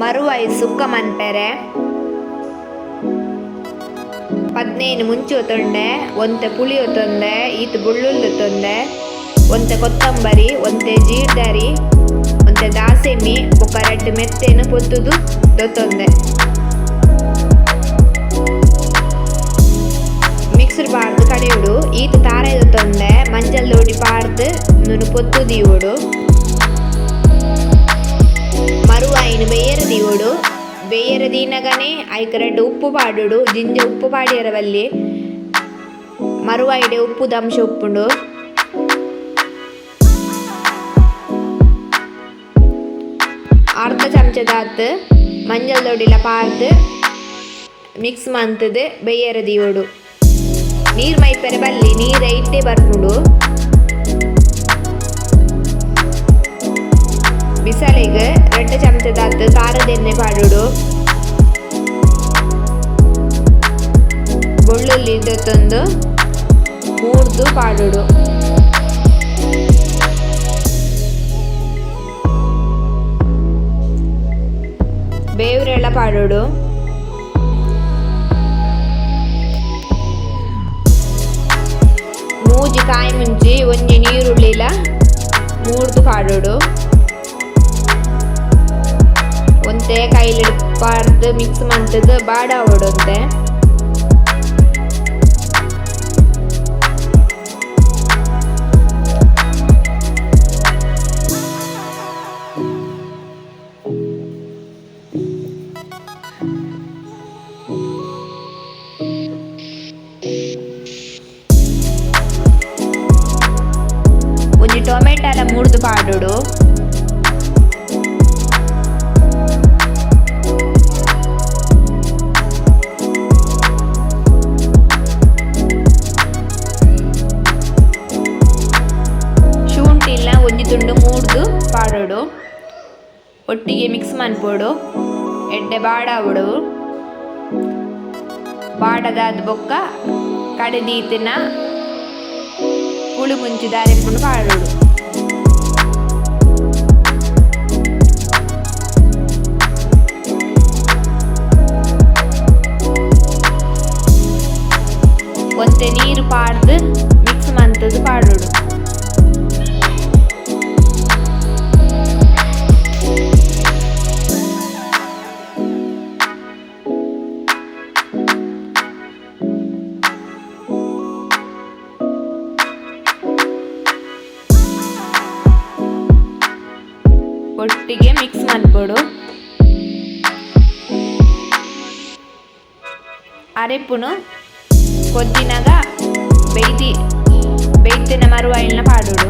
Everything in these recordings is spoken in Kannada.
ಮರುವಾಯಿ ಸುಕ್ಕ ಮನ್ಪೆರೆ ಪದ್ನೇನು ಮುಂಚು ತೊಂಡೆ, ಒಂತೆ ಪುಳಿ ತೊಂದೆ ಈತ್ ಬುಳ್ಳುಲ್ಲು ತೊಂದೆ ಒಂತೆ ಕೊತ್ತಂಬರಿ, ಒಂತೆ ಜೀರ್ದರಿ, ಒಂತೆ ದಾಸೆಮಿ ಬೊಕ್ಕ ರೆಡ್ ಮೆತ್ತೇನು ಪೊತ್ತುದು ದೊತ್ತೊಂದೆ ಮಿಕ್ಸರ್ ಪಾಡ್ದು ಕಡೆಯುಡು, ಈತ ತಾರೆ ತೊಂದೆ ಮಂಜಲ್ ಲೋಡಿ ಪಾಡ್ದು ನುನು ಪೊತ್ತು ಮರುವಾಯಿನ ಬೇಯರ ದೀವುಡು ಬೇಯರ ದೀನಗನೆ ಐಕ ರಡ್ಡು ಉಪ್ಪು ಪಾಡುಡು. ಜಿಂಜ ಉಪ್ಪು ಪಾಡಿಯರವಲ್ಲಿ ಮರುವಾಯಿಡೆ ಉಪ್ಪು ದಂಶ ಉಪ್ಪುಂಡು. ಅರ್ಧ ಚಮಚದಾತ್ ಮಂಜಲ್ ದೊಡ್ಡಿಲ ಪಾರ್ದು ಮಿಕ್ಸ್ ಮಂತದು ಬೇಯರ ದೀವುಡು ನೀರು ಮೈಪೆರೆ ಬಲ್ಲಿ ನೀರು ಇಟ್ಟೆ ಬರ್ನುಡು ಬಿಸಲಿಗೆ ಎರಡು ಚಮಚದಾತ್ ಖಾರದ ಎಣ್ಣೆ ಪಾಡುಡು ಬೆಳ್ಳುಳ್ಳಿ ತಂದು ಮೂರ್ದು ಪಾಡುಡು ಬೇವ್ರೆಲ್ಲ ಪಾಡುಡು ಮೂಜಿ ಕಾಯಿ ಮುಂಚಿ ಒಂಜಿ ನೀರುಳ್ಳಿಲ ಮೂರ್ದು ಪಾಡುಡು ಒಂತೆ ಕೈಲಿ ಪಾರ್ದು ಮಿಕ್ಸ್ ಮಂತದ್ದು ಬಾಡ ಹೊಡೊಂತೆ ಒಂಜಿ ಟೊಮೆಟೊಲ ಮುರ್ದು ಒಟ್ಟಿಗೆ ಮಿಕ್ಸ್ ಮಾಡ್ಬೋದು. ಎಡ್ಡೆ ಬಾಡ ಬಿಡು. ಬಾಡದಾದ ಬೊಕ್ಕ ಕಡೆದೀತಿನ ಹುಳು ಮುಂಚಿ ದಾರೆಪ್ಪುಂಡು ಬಾಡೋಡು ಒಂತೆ ನೀರು ಪಾಡ್ದು ಒಟ್ಟಿಗೆ ಮಿಕ್ಸ್ ಮಾಡ್ಕೊಡು. ಅರೆಪ್ಪುನು ಕೊದ್ದಿನಾಗ ಬೇಯ್ದಿ ಬೇಯ್ತಿನ ಮರುವಾಯಿಲ್ನ ಪಾಡುಡು.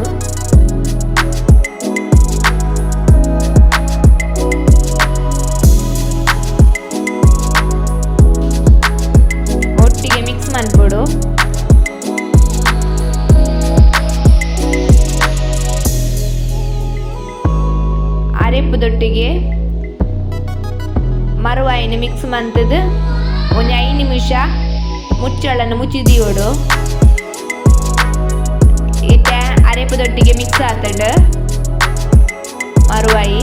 ಅರೆಪ್ಪುದೊಟ್ಟಿಗೆ ಮರುವಾಯಿನ ಮಿಕ್ಸ್ ಮಂತದ್ದು ಒಂದು ಐದು ನಿಮಿಷ ಮುಚ್ಚಳನ್ನು ಮುಚ್ಚಿದಿಯೋಡು ಇಟ್ಟ ಅರೆಪದೊಟ್ಟಿಗೆ ಮಿಕ್ಸ್ ಆತಂಡು ಮರುವಾಯಿ.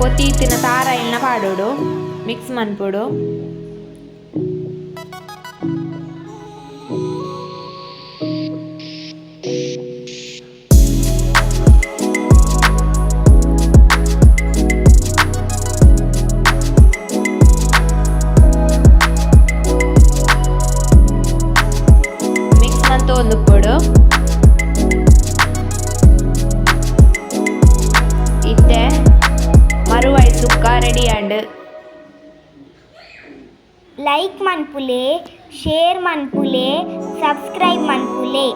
ಕೊತ್ತೀತಿನ ತಾರ ಇಲ್ನ ಪಾಡೋಡು. ಮಿಕ್ಸ್ ಮಾಡಿಬಿಡು ಒಂದು ಕೊಡು. ಇತ್ತೆ. ಮರುವಾಯಿ ಸುಕ್ಕ ರೆಡಿ ಆಂಡ್. ಲೈಕ್ ಮನ್ಪುಲೆ ಶೇರ್ ಮನ್ಪುಲೆ ಸಬ್ಸ್ಕ್ರೈಬ್ ಮನ್ಪುಲೆ